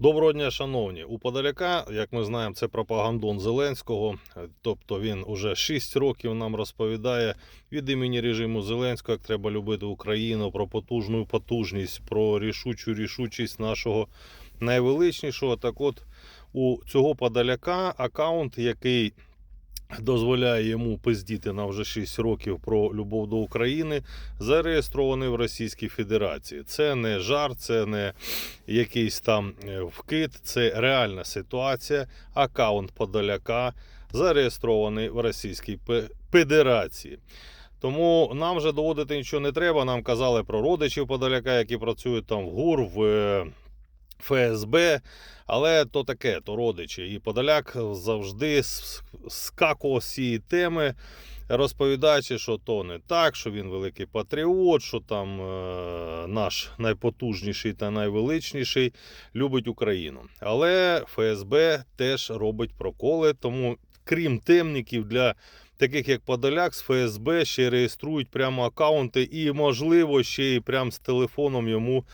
Доброго дня, шановні. У Подоляка, як ми знаємо, це пропагандон Зеленського. Тобто він уже 6 років нам розповідає від імені режиму Зеленського, як треба любити Україну, про потужну потужність, про рішучу рішучість нашого найвеличнішого. Так от у цього Подоляка аккаунт, який дозволяє йому пиздіти на вже 6 років про любов до України, зареєстрований в Російській Федерації. Це не жарт, це не якийсь там е, вкид, це реальна ситуація. Аккаунт Подоляка зареєстрований в Російській Федерації. Тому нам вже доводити нічого не треба. Нам казали про родичів Подоляка, які працюють там в ГУР, в е, ФСБ. Але то таке, то родичі. І Подоляк завжди скакував з цієї теми, розповідаючи, що то не так, що він великий патріот, що там е, наш найпотужніший та найвеличніший любить Україну. Але ФСБ теж робить проколи, тому крім темників для. Таких як Подоляк з ФСБ ще реєструють прямо аккаунти і, можливо, ще й прямо з телефоном йому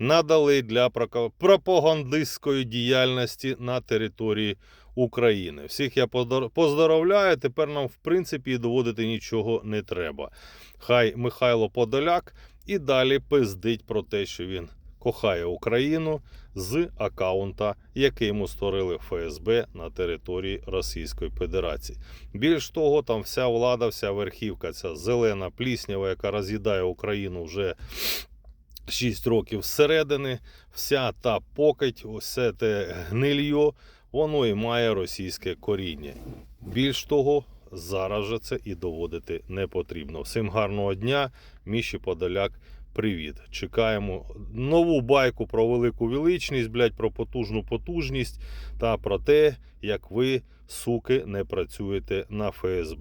надали для пропагандистської діяльності на території України. Всіх я поздор- поздоровляю. Тепер нам, в принципі, доводити нічого не треба. Хай Михайло Подоляк і далі пиздить про те, що він кохає Україну з аккаунта, який йому створили ФСБ на території Російської Федерації. Більш того, там вся влада, вся верхівка, ця зелена пліснява, яка роз'їдає Україну вже 6 років зсередини, вся та покать, усе те гнильо, воно і має російське коріння. Більш того, зараз же це і доводити не потрібно. Всім гарного дня, Міші Подоляк. Привіт! Чекаємо нову байку про велику величність, блядь, про потужну потужність та про те, як ви, суки, не працюєте на ФСБ.